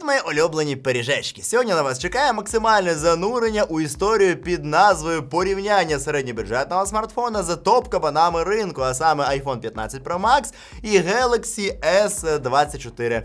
Привіт, мої улюблені пиріжечки! Сьогодні на вас чекає максимальне занурення у історію під назвою порівняння середньобюджетного смартфона з топ-кабанами ринку, а саме iPhone 15 Pro Max і Galaxy S24 е,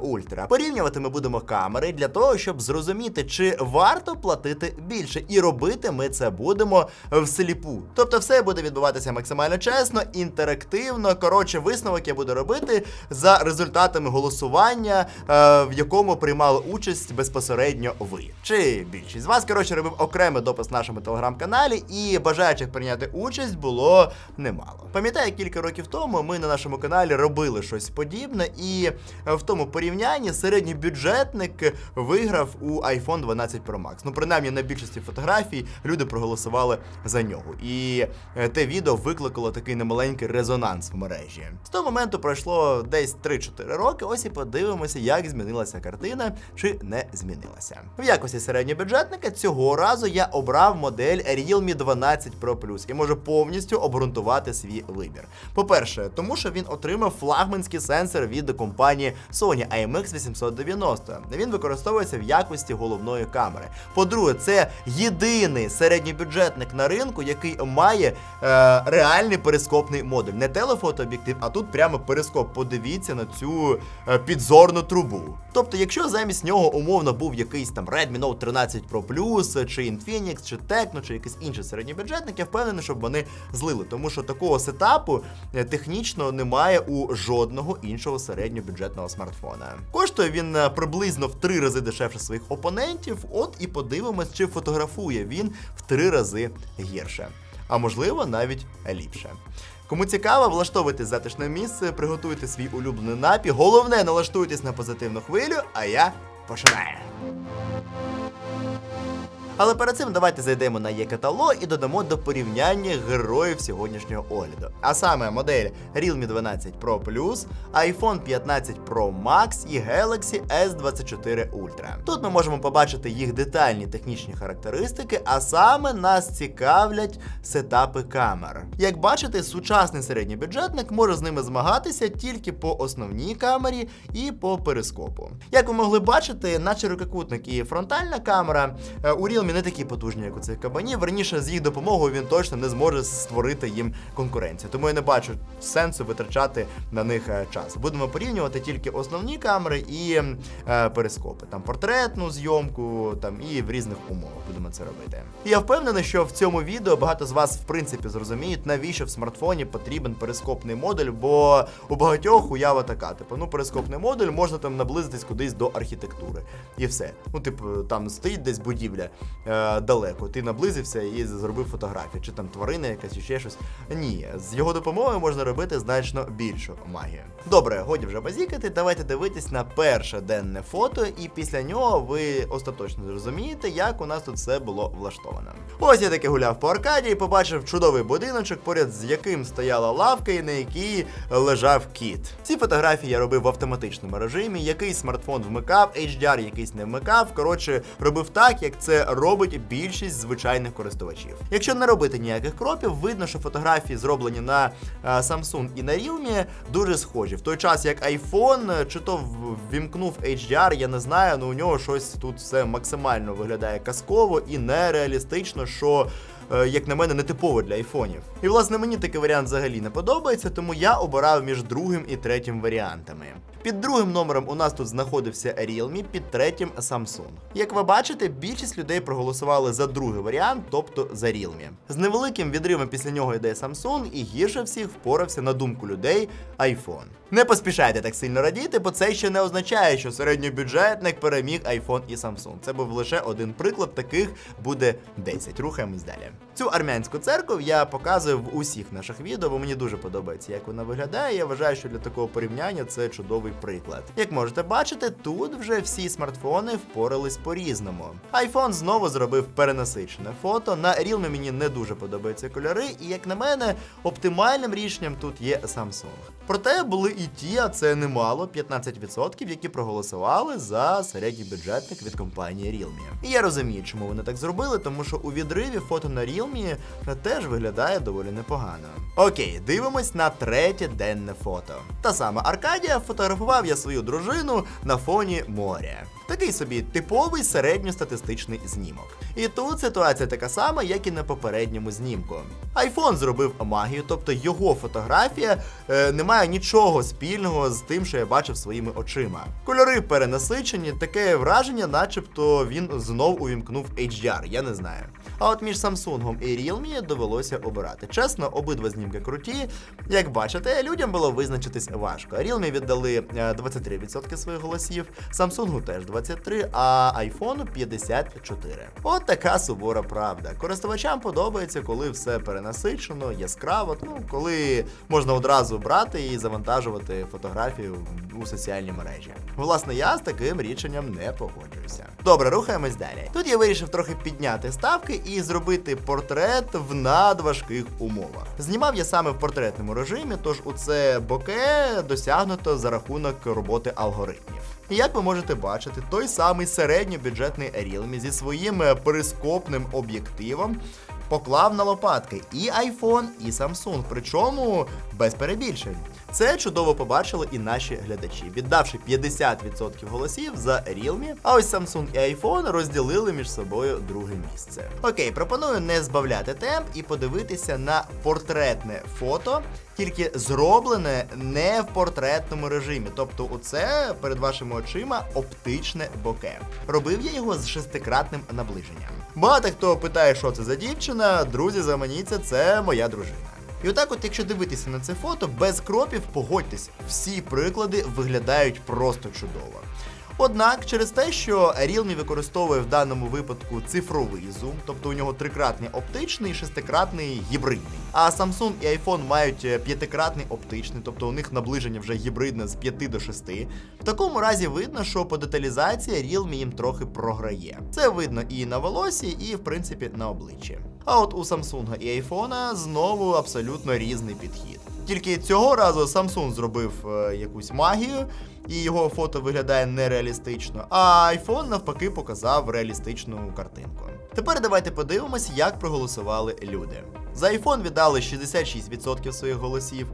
Ultra. Порівнювати ми будемо камери для того, щоб зрозуміти, чи варто платити більше. І робити ми це будемо всліпу. Тобто, все буде відбуватися максимально чесно, інтерактивно. Коротше, висновок я буду робити за результатами голосування, е, в якому приймали участь безпосередньо ви. Чи більшість з вас, коротше, робив окремий допис в нашому телеграм-каналі, і бажаючих прийняти участь було немало. Пам'ятаю, кілька років тому ми на нашому каналі робили щось подібне, і в тому порівнянні середньобюджетник виграв у iPhone 12 Pro Max. Ну, принаймні, на більшості фотографій люди проголосували за нього. І е, те відео викликало такий немаленький резонанс в мережі. З того моменту пройшло десь 3-4 роки. Ось і подивимося, як змінилася картина чи не змінилася. В якості середньобюджетника цього разу я обрав модель Realme 12 Pro Plus і можу повністю обґрунтувати свій вибір. По-перше, тому що він отримав флагманський сенсор від компанії Sony IMX 890. Він використовується в якості головної камери. По-друге, це єдиний середньобюджетник на ринку, який має е, реальний перископний модуль. Не телефотооб'єктив, а тут прямо перископ. Подивіться на цю е, підзорну трубу. Тобто, якщо замість нього умовно був якийсь там Redmi Note 13 Pro Plus, чи Infinix, чи Tecno, чи якийсь інший середньобюджетник, я впевнений, щоб вони злили, тому що такого сетапу е, технічно немає у жодного іншого середньобюджетного смартфона. Коштує він е, приблизно в три рази дешевше своїх опонентів. От і подивимось, чи фотографує він в три рази гірше, а можливо навіть ліпше. Кому цікаво, влаштовуйте затишне місце, приготуйте свій улюблений напій. Головне, налаштуйтесь на позитивну хвилю, а я починаю. Але перед цим давайте зайдемо на є-каталог і додамо до порівняння героїв сьогоднішнього огляду. А саме модель Realme 12 Pro Plus, iPhone 15 Pro Max і Galaxy S24 Ultra. Тут ми можемо побачити їх детальні технічні характеристики, а саме нас цікавлять сетапи камер. Як бачите, сучасний середньобюджетник може з ними змагатися тільки по основній камері і по перископу. Як ви могли бачити, наче рукокутник і фронтальна камера е, у Realme не такі потужні, як у цих кабанів. Верніше, з їх допомогою він точно не зможе створити їм конкуренцію. Тому я не бачу сенсу витрачати на них е, час. Будемо порівнювати тільки основні камери і е, перископи. Там портретну зйомку, там і в різних умовах будемо це робити. Я впевнений, що в цьому відео багато з вас в принципі зрозуміють, навіщо в смартфоні потрібен перископний модуль, бо у багатьох уява така, типу, ну перископний модуль можна там наблизитись кудись до архітектури. І все. Ну, типу, там стоїть десь будівля далеко. Ти наблизився і зробив фотографію, чи там тварина якась, чи ще щось. Ні, з його допомогою можна робити значно більшу магію. Добре, годі вже базікати. Давайте дивитись на перше денне фото, і після нього ви остаточно зрозумієте, як у нас тут все було влаштовано. Ось я таки гуляв по аркаді і побачив чудовий будиночок, поряд з яким стояла лавка, і на якій лежав кіт. Ці фотографії я робив в автоматичному режимі. Якийсь смартфон вмикав, HDR якийсь не вмикав. Коротше, робив так, як це робить більшість звичайних користувачів. Якщо не робити ніяких кропів, видно, що фотографії зроблені на е, Samsung і на Realme дуже схожі. В той час як iPhone, е, чи то ввімкнув HDR, я не знаю, але у нього щось тут все максимально виглядає казково і нереалістично, що. Е, Як на мене, нетипово для айфонів. І власне мені такий варіант взагалі не подобається, тому я обирав між другим і третім варіантами. Під другим номером у нас тут знаходився Realme, під третім Samsung. Як ви бачите, більшість людей проголосували за другий варіант, тобто за Realme. З невеликим відривом після нього йде Samsung, і гірше всіх впорався на думку людей iPhone. Не поспішайте так сильно радіти, бо це ще не означає, що середньобюджетник переміг iPhone і Samsung. Це був лише один приклад, таких буде 10. Рухаємось далі. Цю армянську церкву я показую в усіх наших відео, бо мені дуже подобається, як вона виглядає. Я вважаю, що для такого порівняння це чудовий приклад. Як можете бачити, тут вже всі смартфони впорались по-різному. iPhone знову зробив перенасичене фото. На Realme мені не дуже подобаються кольори, і як на мене, оптимальним рішенням тут є Samsung. Проте були і ті, а це немало, 15%, які проголосували за середній бюджетник від компанії Realme. І я розумію, чому вони так зробили, тому що у відриві фото на Realme теж виглядає доволі непогано. Окей, дивимось на третє денне фото. Та сама Аркадія фотографував я свою дружину на фоні моря. Такий собі типовий середньостатистичний знімок. І тут ситуація така сама, як і на попередньому знімку. Айфон зробив магію, тобто його фотографія е, не має нічого спільного з тим, що я бачив своїми очима. Кольори перенасичені, таке враження, начебто він знов увімкнув HDR, я не знаю. А от між Samsung і Realme довелося обирати. Чесно, обидва знімки круті. Як бачите, людям було визначитись важко. Realme віддали е, 23% своїх голосів, Samsung теж 23%, а iPhone 54%. От така сувора правда. Користувачам подобається, коли все перенасичено, яскраво, ну коли можна одразу брати і завантажувати фотографію у соціальні мережі. Власне, я з таким рішенням не погоджуюся. Добре, рухаємось далі. Тут я вирішив трохи підняти ставки і зробити портрет в надважких умовах. Знімав я саме в портретному режимі, тож у це боке досягнуто за рахунок роботи алгоритмів. Як ви можете бачити, той самий середньобюджетний Realme зі своїм е, перископним об'єктивом поклав на лопатки і iPhone, і Samsung, причому без перебільшень. Це чудово побачили і наші глядачі, віддавши 50% голосів за Realme, а ось Samsung і iPhone розділили між собою друге місце. Окей, пропоную не збавляти темп і подивитися на портретне фото, тільки зроблене не в портретному режимі. Тобто, оце перед вашими очима оптичне боке. Робив я його з шестикратним наближенням. Багато хто питає, що це за дівчина. Друзі, заманіться, це моя дружина. І отак, от, якщо дивитися на це фото, без кропів, погодьтесь, всі приклади виглядають просто чудово. Однак, через те, що Realme використовує в даному випадку цифровий зум, тобто у нього трикратний оптичний і шестикратний гібридний. А Samsung і iPhone мають е, п'ятикратний оптичний, тобто у них наближення вже гібридне з 5 до 6. В такому разі видно, що по деталізації Realme їм трохи програє. Це видно і на волосі, і в принципі на обличчі. А от у Samsung і iPhone знову абсолютно різний підхід. Тільки цього разу Samsung зробив е, якусь магію, і його фото виглядає нереалістично, а iPhone навпаки показав реалістичну картинку. Тепер давайте подивимось, як проголосували люди. За iPhone віддали 66% своїх голосів,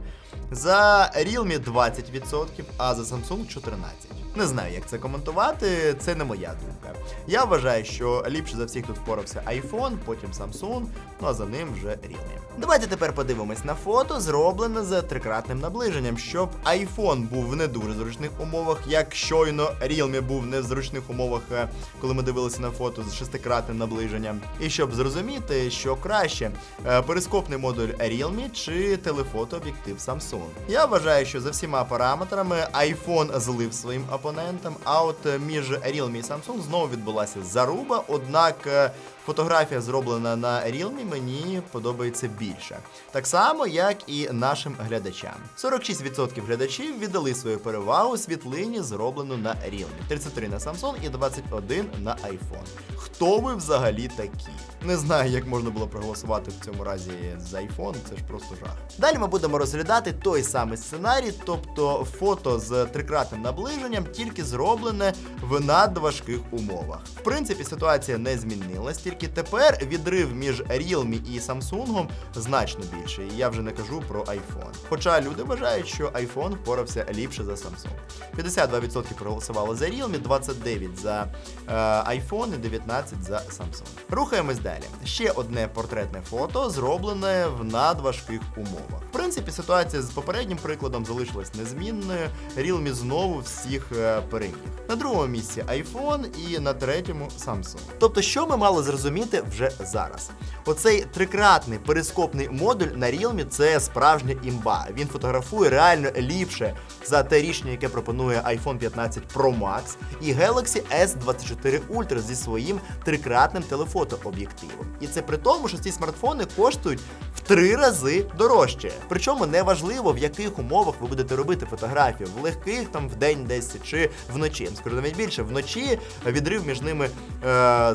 за Realme 20%, а за Samsung 14%. Не знаю, як це коментувати, це не моя думка. Я вважаю, що ліпше за всіх тут впорався iPhone, потім Samsung, ну а за ним вже Realme. Давайте тепер подивимось на фото, зроблене з трикратним наближенням, щоб iPhone був в не дуже зручних умовах, як щойно Realme був не в зручних умовах, е, коли ми дивилися на фото з шестикратним наближенням. І щоб зрозуміти, що краще, е, перископний модуль Realme чи телефото-об'єктив Samsung. Я вважаю, що за всіма параметрами iPhone злив своїм опонентам, а от е, між Realme і Samsung знову відбулася заруба, однак е, фотографія зроблена на Realme мені подобається більше. Так само, як і нашим глядачам. 46% глядачів віддали свою перевагу світлині, зроблену на Realme, 33 на Samsung і 21 на iPhone. Хто ви взагалі такі? Не знаю, як можна було проголосувати в цьому разі за iPhone, це ж просто жах. Далі ми будемо розглядати той самий сценарій, тобто фото з трикратним наближенням, тільки зроблене в надважких умовах. В принципі, ситуація не змінилась, тільки тепер відрив між Realme і Samsung значно більший. І я вже не кажу про iPhone. Хоча люди вважають, що iPhone впорався ліпше за Samsung. 52% проголосували за Realme, 29% за е, iPhone і 19% за Samsung. Рухаємось далі. Ще одне портретне фото зроблене в надважких умовах. В принципі, ситуація з попереднім прикладом залишилась незмінною. Realme знову всіх е. На другому місці iPhone і на третьому Samsung. Тобто, що ми мали зрозуміти вже зараз? Оцей трикратний перископний модуль на Realme це справжня імба. Він фотографує реально ліпше за те рішення, яке пропонує iPhone 15 Pro Max і Galaxy S24 Ultra зі своїм трикратним телефотооб'єктивом. І це при тому, що ці смартфони коштують три рази дорожче. Причому неважливо, в яких умовах ви будете робити фотографію, в легких там в день десь чи вночі. Я скажу навіть більше, вночі відрив між ними е,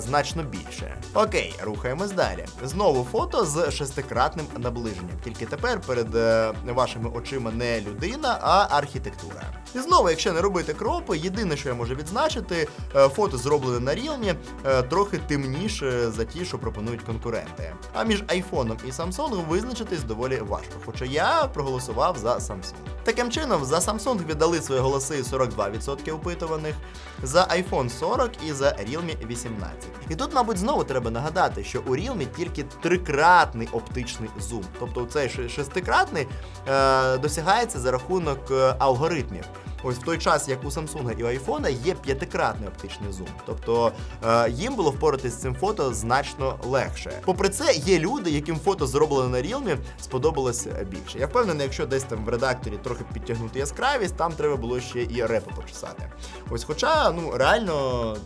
значно більше. Окей, рухаємось далі. Знову фото з шестикратним наближенням. Тільки тепер перед е, вашими очима не людина, а архітектура. І знову, якщо не робити кропи, єдине, що я можу відзначити, е, фото зроблене на Realme е, трохи темніше за ті, що пропонують конкуренти. А між iPhone і Samsung визначитись доволі важко. Хоча я проголосував за Samsung. Таким чином, за Samsung віддали свої голоси 42% опитуваних, за iPhone 40 і за Realme 18. І тут, мабуть, знову треба нагадати, що у Realme тільки трикратний оптичний зум. Тобто цей шестикратний е, досягається за рахунок е, алгоритмів. Ось в той час, як у Samsung і у iPhone є п'ятикратний оптичний зум. Тобто е, їм було впоратись з цим фото значно легше. Попри це, є люди, яким фото зроблене на Realme сподобалось більше. Я впевнений, якщо десь там в редакторі трохи підтягнути яскравість, там треба було ще і репи почесати. Ось, хоча, ну реально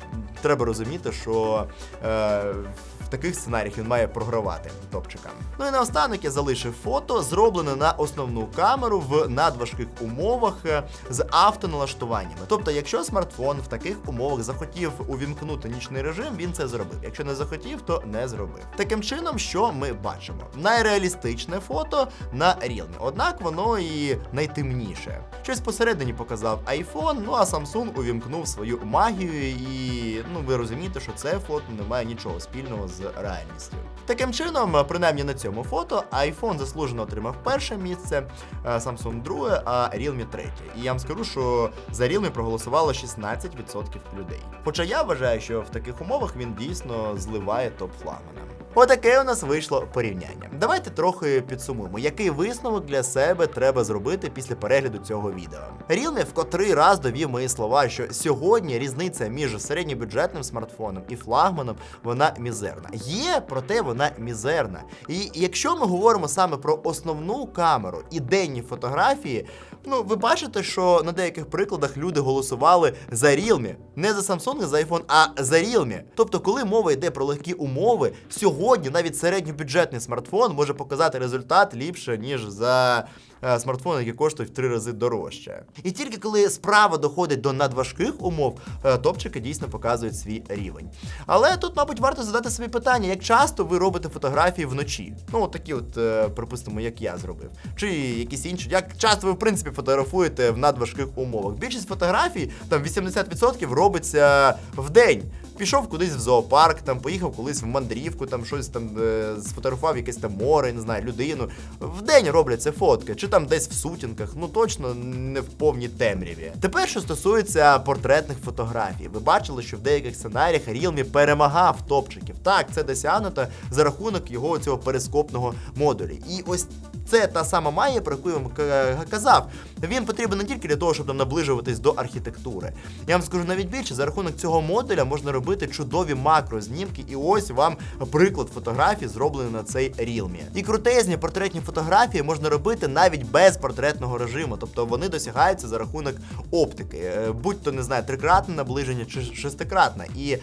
треба розуміти, що е, таких сценаріях він має програвати топчикам. Ну і наостанок я залишив фото, зроблене на основну камеру в надважких умовах е, з автоналаштуваннями. Тобто, якщо смартфон в таких умовах захотів увімкнути нічний режим, він це зробив. Якщо не захотів, то не зробив. Таким чином, що ми бачимо? Найреалістичне фото на Realme, однак воно і найтемніше. Щось посередині показав iPhone, ну а Samsung увімкнув свою магію, і ну ви розумієте, що це фото не має нічого спільного з реальністю. Таким чином, принаймні на цьому фото, iPhone заслужено отримав перше місце, е, Samsung друге, а Realme третє. І я вам скажу, що за Realme проголосувало 16% людей. Хоча я вважаю, що в таких умовах він дійсно зливає топ флагмана. Отаке у нас вийшло порівняння. Давайте трохи підсумуємо, який висновок для себе треба зробити після перегляду цього відео. Realme в котрий раз довів мої слова, що сьогодні різниця між середньобюджетним смартфоном і флагманом вона мізерна. Є, проте вона мізерна. І якщо ми говоримо саме про основну камеру і денні фотографії, ну ви бачите, що на деяких прикладах люди голосували за Realme. не за Samsung, за iPhone, а за Realme. Тобто, коли мова йде про легкі умови, сьогодні навіть середньобюджетний смартфон може показати результат ліпше, ніж за смартфони, які коштують в три рази дорожче. І тільки коли справа доходить до надважких умов, е, топчики дійсно показують свій рівень. Але тут, мабуть, варто задати собі питання, як часто ви робите фотографії вночі? Ну, от такі, от, е, припустимо, як я зробив. Чи якісь інші. Як часто ви, в принципі, фотографуєте в надважких умовах? Більшість фотографій, там 80% робиться в день. Пішов кудись в зоопарк, там поїхав колись в мандрівку, там щось там е, сфотографував якесь там море, не знаю, людину. В день робляться фотки, чи там десь в сутінках, ну точно не в повній темряві. Тепер, що стосується портретних фотографій, ви бачили, що в деяких сценаріях Realme перемагав топчиків. Так, це досягнуто за рахунок його цього перископного модулі. І ось це та сама магія, про яку я вам казав. Він потрібен не тільки для того, щоб там наближуватись до архітектури. Я вам скажу навіть більше, за рахунок цього модуля можна робити чудові макрознімки, і ось вам приклад фотографій, зроблений на цей Realme. І крутезні портретні фотографії можна робити навіть без портретного режиму, тобто вони досягаються за рахунок оптики, Е, будь то не знаю, трикратне наближення чи шестикратне. І е,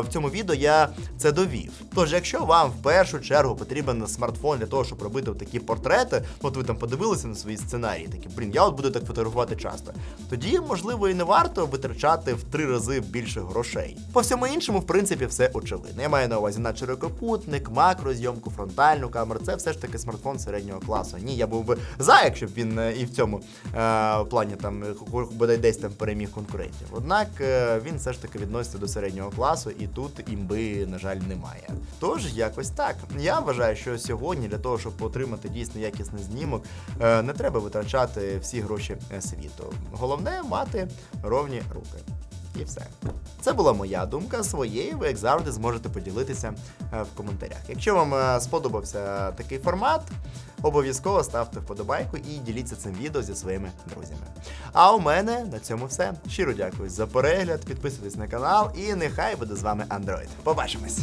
в цьому відео я це довів. Тож, якщо вам в першу чергу потрібен смартфон для того, щоб робити такі портрети, от ви там подивилися на свої сценарії, такі, блін, я буду так фотографувати часто. Тоді, можливо, і не варто витрачати в три рази більше грошей. По всьому іншому, в принципі, все очевидно. Я маю на увазі на широкопутник, макрозйомку, фронтальну камеру. Це все ж таки смартфон середнього класу. Ні, я був би за, якщо б він е, і в цьому е, плані там е, бодай десь там переміг конкурентів. Однак е, він все ж таки відноситься до середнього класу, і тут імби, на жаль, немає. Тож якось так. Я вважаю, що сьогодні для того, щоб отримати дійсно якісний знімок, е, не треба витрачати всі гроші світу. Головне мати ровні руки. І все. Це була моя думка. Своєю ви, як завжди, зможете поділитися е, в коментарях. Якщо вам е, сподобався такий формат, обов'язково ставте вподобайку і діліться цим відео зі своїми друзями. А у мене на цьому все. Щиро дякую за перегляд, підписуйтесь на канал і нехай буде з вами Android. Побачимось!